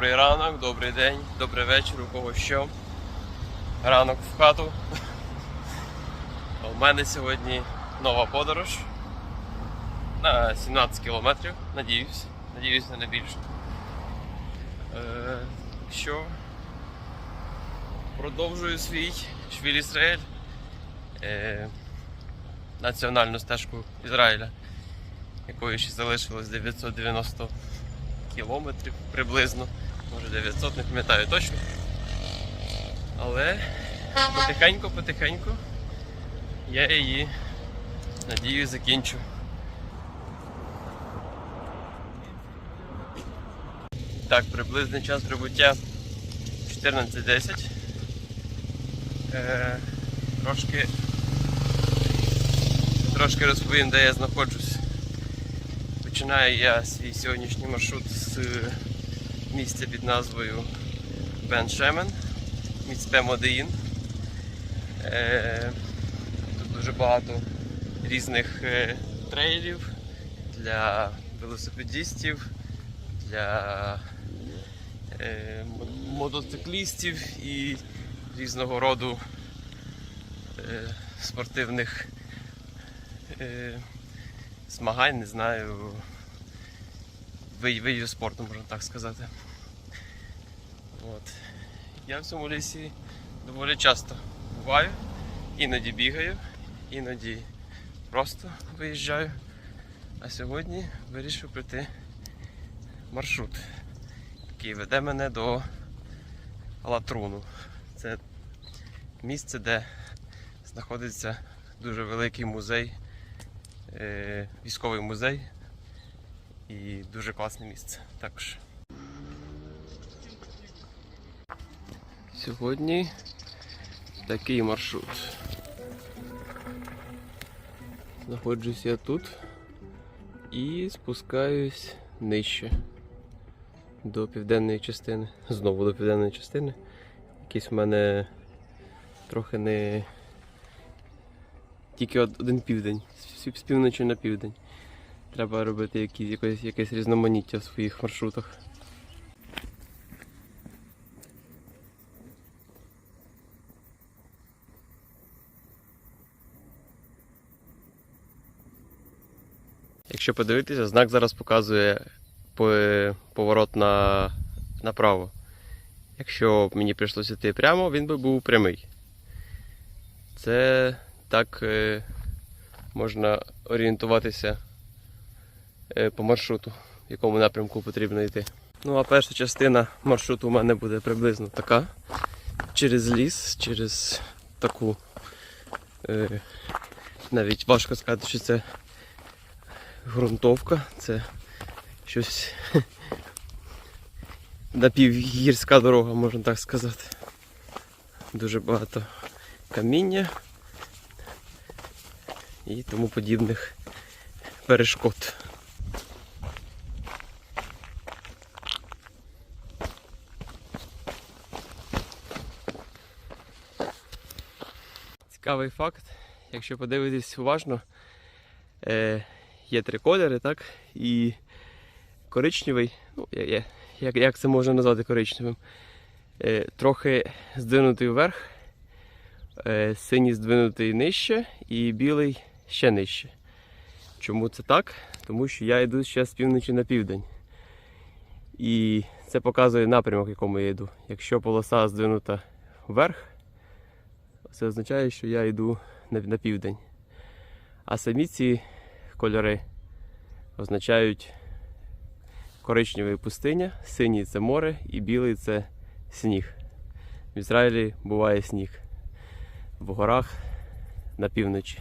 Добрий ранок, добрий день, добрий вечір, у кого що. Ранок в хату. У мене сьогодні нова подорож на 17 кілометрів, надіюсь. Надіюсь, не більше. Що продовжую свій швіль Ізраїль. Е, національну стежку Ізраїля, якої ще залишилось 990 кілометрів приблизно, може 900, не пам'ятаю точно. Але потихеньку-потихеньку я її, надію, закінчу. Так, приблизний час прибуття 14.10. Е, трошки, трошки розповім, де я знаходжусь. Починаю я свій сьогоднішній маршрут з місця під назвою Бен Шемен, міцпе Модеїн. Е, Тут дуже багато різних е, трейлів для велосипедистів, для е, мотоциклістів і різного роду е, спортивних е, змагань, не знаю, ви- видів спорту, можна так сказати. От. Я в цьому лісі доволі часто буваю, іноді бігаю, іноді просто виїжджаю. А сьогодні вирішив пройти маршрут, який веде мене до Латруну. Це місце, де знаходиться дуже великий музей військовий музей і дуже класне місце також. Сьогодні такий маршрут. Знаходжусь я тут і спускаюсь нижче до південної частини. Знову до південної частини. Якийсь в мене трохи не тільки один південь, з півночі на південь. Треба робити якісь, якесь, якесь різноманіття в своїх маршрутах. Якщо подивитися, знак зараз показує поворот на, направо. Якщо мені прийшлося йти прямо, він би був прямий. Це так е, можна орієнтуватися е, по маршруту, в якому напрямку потрібно йти. Ну а перша частина маршруту у мене буде приблизно така. Через ліс, через таку. Е, навіть важко сказати, що це ґрунтовка, це щось напівгірська дорога, можна так сказати. Дуже багато каміння і тому подібних перешкод. Цікавий факт, якщо подивитись уважно, е, є три кольори, так? І коричневий, ну, я- як, як це можна назвати коричневим? Е, трохи здвинутий вверх, е, синій здвинутий нижче і білий ще нижче. Чому це так? Тому що я йду ще з півночі на південь. І це показує напрямок, в якому я йду. Якщо полоса здвинута вверх, це означає, що я йду на, південь. А самі ці кольори означають коричневий пустиня, синій це море і білий це сніг. В Ізраїлі буває сніг. В горах на півночі.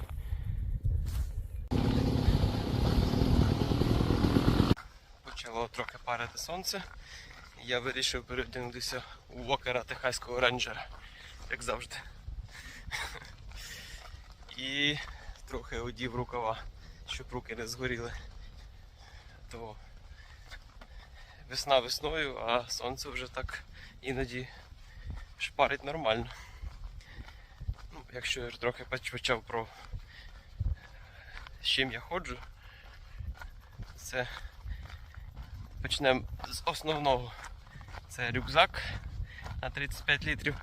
Почало трохи парити сонце. Я вирішив переодягнутися у вокера техаського рейнджера, як завжди. І трохи одів рукава, щоб руки не згоріли. То весна весною, а сонце вже так іноді шпарить нормально. Ну, якщо я трохи поч- почав про з чим я ходжу, це почнемо з основного. Це рюкзак на 35 літрів.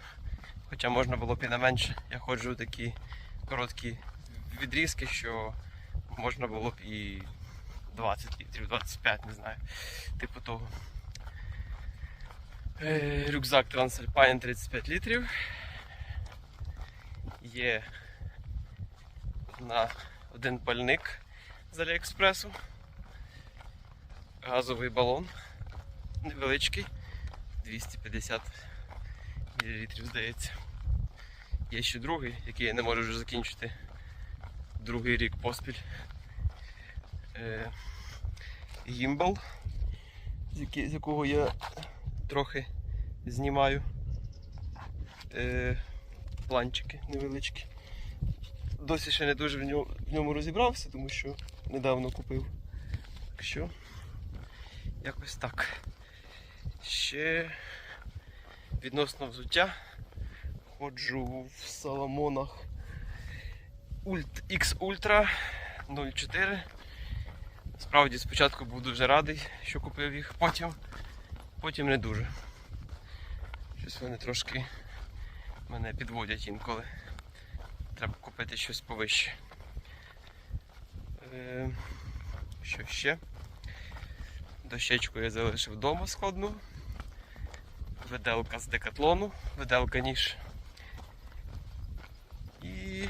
Хоча можна було б і на менше. Я ходжу такі короткі відрізки, що можна було б і 20 літрів, 25, не знаю. Типу того. Е, Рюкзак Transalpine 35 літрів. Є на один пальник з Аліекспресу. Газовий балон невеличкий, 250 мл, здається. Є ще другий, який я не можу вже закінчити. Другий рік поспіль. Е, гімбал, з, якого я трохи знімаю е, планчики невеличкі. Досі ще не дуже в ньому розібрався, тому що недавно купив. Так що якось так. Ще відносно взуття ходжу в Соломонах X Ultra 04. Справді спочатку був дуже радий, що купив їх, потім, потім не дуже. Щось вони трошки мене підводять інколи. Треба купити щось повище. Е, що ще? Дощечку я залишив вдома складну. Виделка з декатлону, виделка ніж. І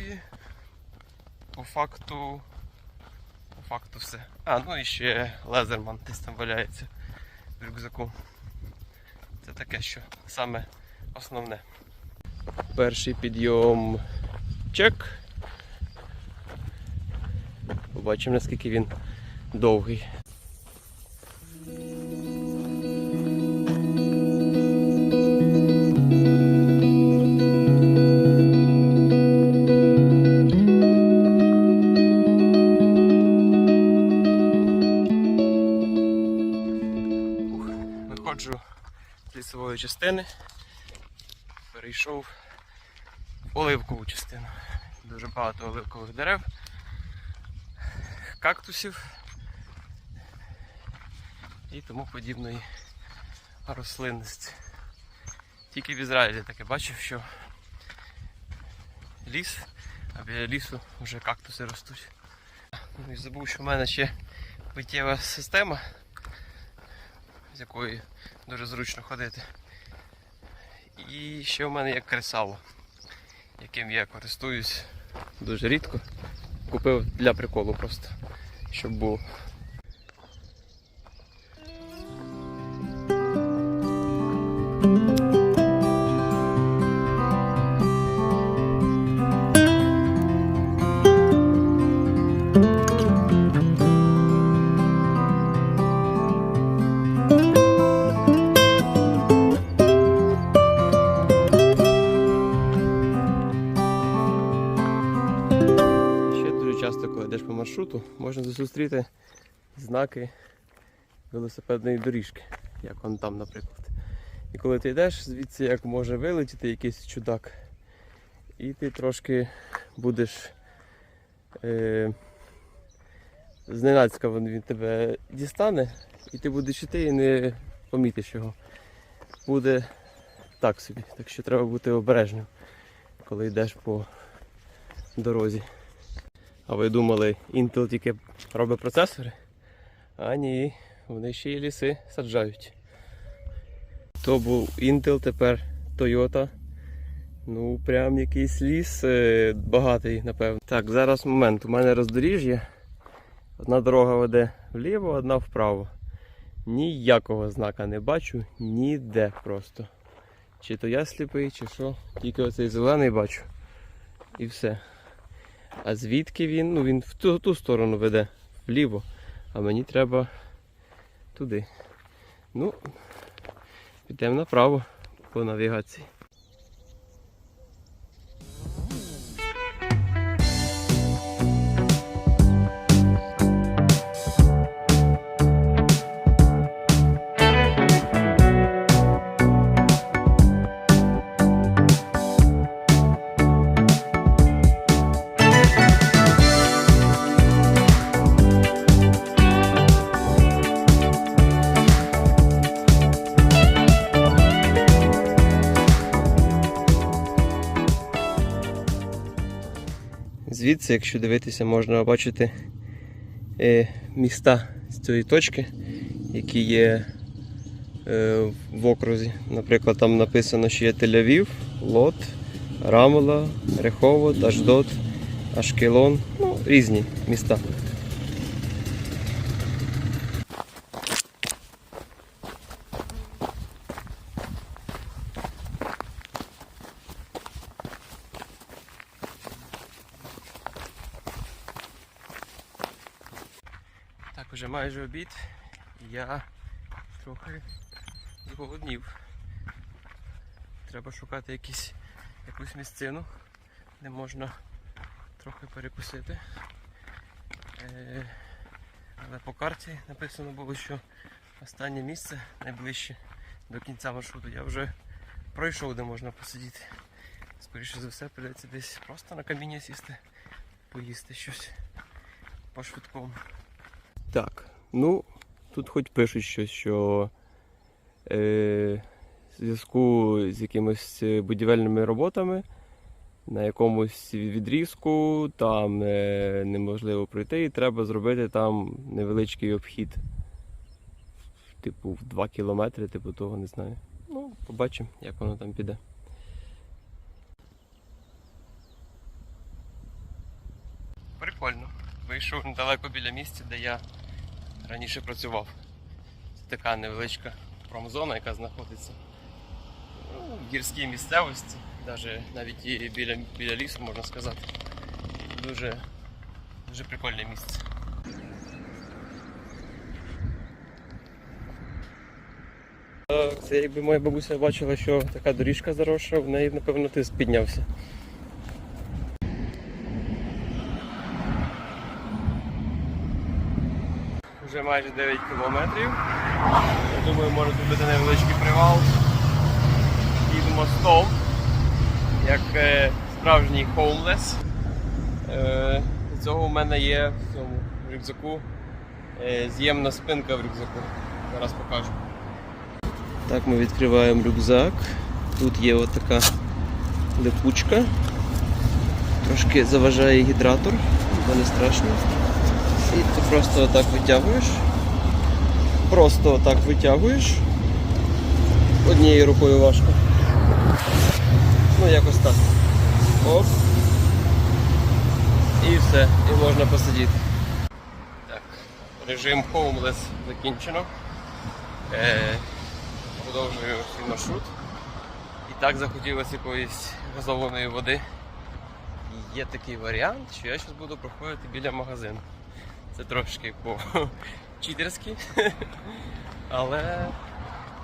по факту. По факту все. А, ну і ще лезерман десь там валяється в рюкзаку. Це таке, що саме основне. Перший підйом чек. Побачимо наскільки він довгий. Частини, перейшов в оливкову частину. Дуже багато оливкових дерев, кактусів і тому подібної рослинності. Тільки в Ізраїлі таке бачив, що ліс, а біля лісу вже кактуси ростуть. Ну і забув, що в мене ще питєва система, з якою дуже зручно ходити. І ще в мене є кресало, яким я користуюсь дуже рідко. Купив для приколу просто, щоб було. Маршруту, можна зустріти знаки велосипедної доріжки, як он там, наприклад. І коли ти йдеш, звідси як може вилетіти якийсь чудак, і ти трошки будеш е, зненацька він тебе дістане, і ти будеш йти і не помітиш його. Буде так собі. Так що треба бути обережним, коли йдеш по дорозі. А ви думали, Intel тільки робить процесори? А ні, вони ще й ліси саджають. То був Intel, тепер Toyota. Ну, прям якийсь ліс е, багатий, напевно. Так, зараз момент. У мене роздоріжжя. Одна дорога веде вліво, одна вправо. Ніякого знака не бачу, ніде просто. Чи то я сліпий, чи що. Тільки оцей зелений бачу. І все. А звідки він? Ну він в ту, ту сторону веде, вліво. А мені треба туди. Ну, підемо направо по навігації. Звідси, якщо дивитися, можна бачити е, міста з цієї точки, які є е, в окрузі. Наприклад, там написано, що є Тель-Авів, Лот, Рамула, Реховод, Аждот, Ашкелон. Ну, різні міста. Так, уже майже обід. Я трохи зголоднів. Треба шукати якісь, якусь місцину, де можна трохи перекусити. Е, але по карті написано було, що останнє місце найближче до кінця маршруту я вже пройшов, де можна посидіти. Скоріше за все, прийдеться десь просто на каміння сісти, поїсти щось по швидкому. Ну тут хоч пишуть щось, що е, в зв'язку з якимись будівельними роботами на якомусь відрізку там е, неможливо пройти і треба зробити там невеличкий обхід. Типу в 2 кілометри, типу того не знаю. Ну, побачимо, як воно там піде. Прикольно. Вийшов недалеко біля місця, де я раніше працював. Це така невеличка промзона, яка знаходиться ну, в гірській місцевості, навіть, і біля, біля лісу, можна сказати. Дуже, дуже прикольне місце. Це якби моя бабуся бачила, що така доріжка заросша, в неї, напевно, тиск піднявся. Майже 9 кілометрів. Я думаю, може тут бути невеличкий привал. Під мостом, як е, справжній хоумлес. Е, для цього в мене є в цьому рюкзаку е, з'ємна спинка в рюкзаку. Зараз покажу. Так, ми відкриваємо рюкзак. Тут є от така липучка. Трошки заважає гідратор, бо не страшно. Просто отак витягуєш. Просто отак витягуєш. Однією рукою важко. Ну якось так. Оп. І все, і можна посидіти. Так, режим Homeless закінчено. Е, продовжую свій маршрут. І так захотілося якоїсь газованої води. Є такий варіант, що я зараз буду проходити біля магазину. Це трошки по читерськи, але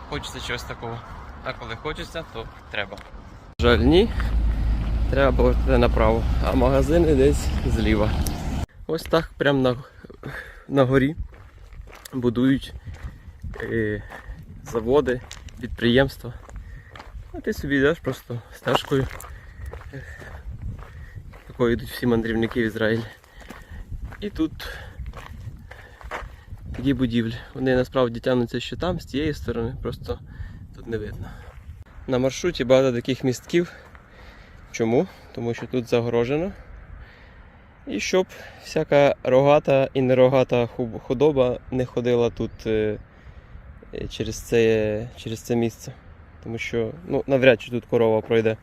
хочеться чогось такого. А коли хочеться, то треба. Жаль, ні. Треба повертати направо, а магазини десь зліва. Ось так прямо на, на горі будують е, заводи, підприємства. А ти собі йдеш просто стежкою. Такою йдуть всі мандрівники в Ізраїль. І тут такі будівлі. Вони насправді тягнуться ще там, з тієї сторони, просто тут не видно. На маршруті багато таких містків. Чому? Тому що тут загорожено. І щоб всяка рогата і нерогата худоба не ходила тут е, е, через це, через це місце. Тому що ну, навряд чи тут корова пройде.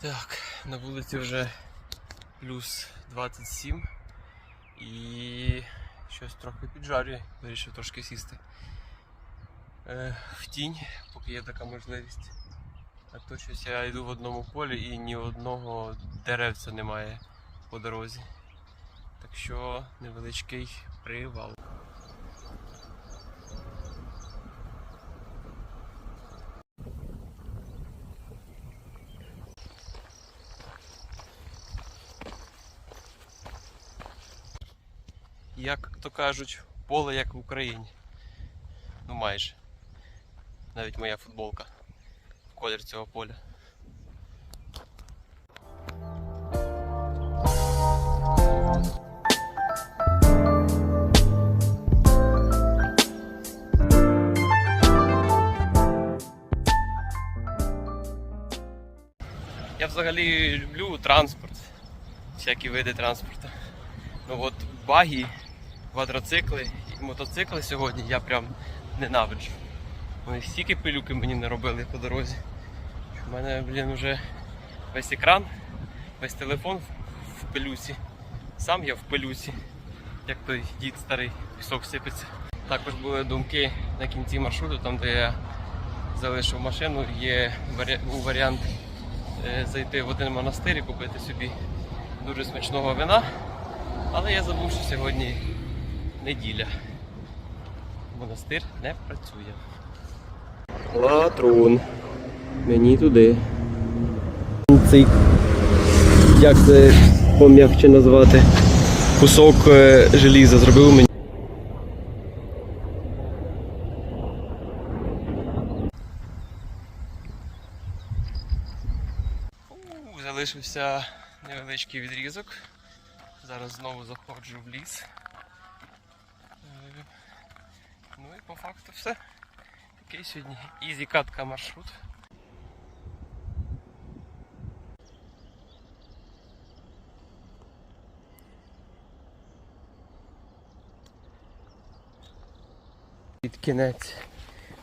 Так, на вулиці вже плюс 27 і щось трохи піджарює, вирішив трошки сісти. Е, в тінь, поки є така можливість. А то щось я йду в одному полі і ні одного деревця немає по дорозі. Так що невеличкий привал. Як то кажуть, поле як в Україні. Ну майже. Навіть моя футболка в колір цього поля. Я взагалі люблю транспорт, всякі види транспорту. Ну от багі, квадроцикли і мотоцикли сьогодні я прям ненавиджу. Вони стільки пилюки мені не робили по дорозі. У мене, блін, вже весь екран, весь телефон в- пилюці. Сам я в пилюці, як той дід старий, пісок сипеться. Також були думки на кінці маршруту, там де я залишив машину, є був варіант е, зайти в один монастир і купити собі дуже смачного вина. Але я забув, що сьогодні неділя. Монастир не працює. Латрон. Мені туди. Цей, як це пом'якче назвати? Кусок е, желіза зробив мені. Залишився невеличкий відрізок. Зараз знову заходжу в ліс. Е, Ну і по факту все. Такий сьогодні ізі катка маршрут. Під кінець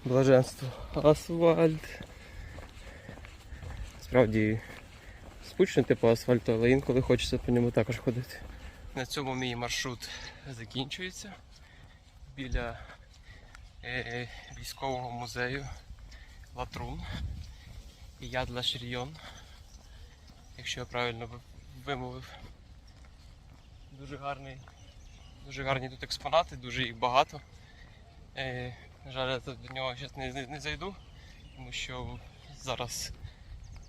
блаженство. Асфальт. Справді скучно по асфальту, але інколи хочеться по ньому також ходити. На цьому мій маршрут закінчується біля військового музею Латрун і Ядла Ширйон, якщо я правильно вимовив. Дуже гарний, дуже гарні тут експонати, дуже їх багато. Е, на жаль, я до нього зараз не, не, не зайду, тому що зараз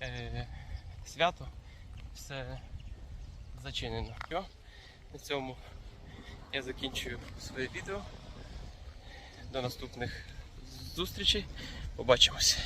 е, свято, все зачинено. На цьому я закінчую своє відео. До наступних зустрічей. Побачимося.